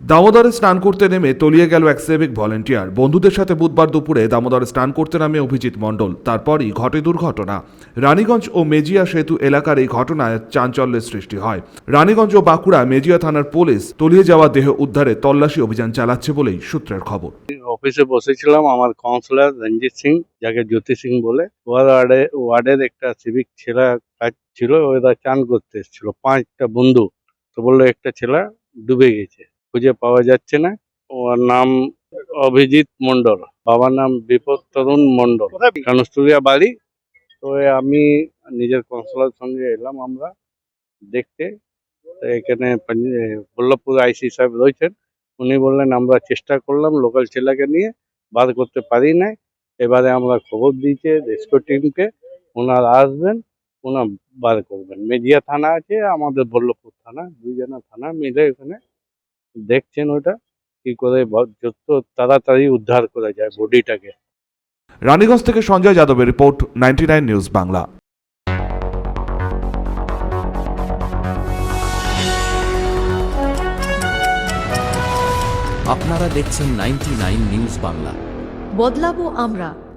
দামোদরে স্নান করতে নেমে তলিয়ে গেল এক সেভিক ভলেন্টিয়ার বন্ধুদের সাথে বুধবার দুপুরে দামোদরে স্নান করতে নামে অভিজিৎ মণ্ডল। তারপরই ঘটে দুর্ঘটনা। রানীগঞ্জ ও মেজিয়া সেতু এলাকার এই ঘটনায় চাঞ্চল্যের সৃষ্টি হয়। রানীগঞ্জ ও বাঁকুড়া মেজিয়া থানার পুলিশ তলিয়ে যাওয়া দেহ উদ্ধারে তল্লাশি অভিযান চালাচ্ছে বলেই সূত্রের খবর। অফিসে বসেছিলাম আমার কাউন্সিলর রঞ্জিত সিং, যাকে জ্যোতি সিং বলে। ওয়ার্ডে ওয়ার্ডের একটা সিভিক ছেলে কাজ ছিল ওরা চান করতে এসেছিল। পাঁচটা বন্ধু, তো বলল একটা ছেলে ডুবে গেছে। খুঁজে পাওয়া যাচ্ছে না। ওর নাম অভিজিৎ মন্ডল বাবার নাম বিপদ তরুণ মন্ডল কানস্তুরিয়া বাড়ি? তো আমি নিজের কাউন্সিলর সঙ্গে এলাম আমরা দেখতে। এখানে বল্লভপুর আইসি সাহেব রয়েছেন। উনি বললেন আমরা চেষ্টা করলাম লোকাল ছেলেকে নিয়ে বার করতে পারি নাই। এবারে আমরা খবর দিয়েছি রেস্কিউ টিমকে। ওনারা আসবেন ওনার বার করবেন। মেজিয়া থানা আছে আমাদের বল্লভপুর থানা দুইজনা থানা মিলে এখানে দেখছেন ওটা কি করে যত তাড়াতাড়ি উদ্ধার করা যায় বডিটাকে। রানীগঞ্জ থেকে সঞ্জয় যাদবের report ninety nine news Bangla. আপনারা দেখছেন নাইনটি নিউজ বাংলা। বদলাবো আমরা।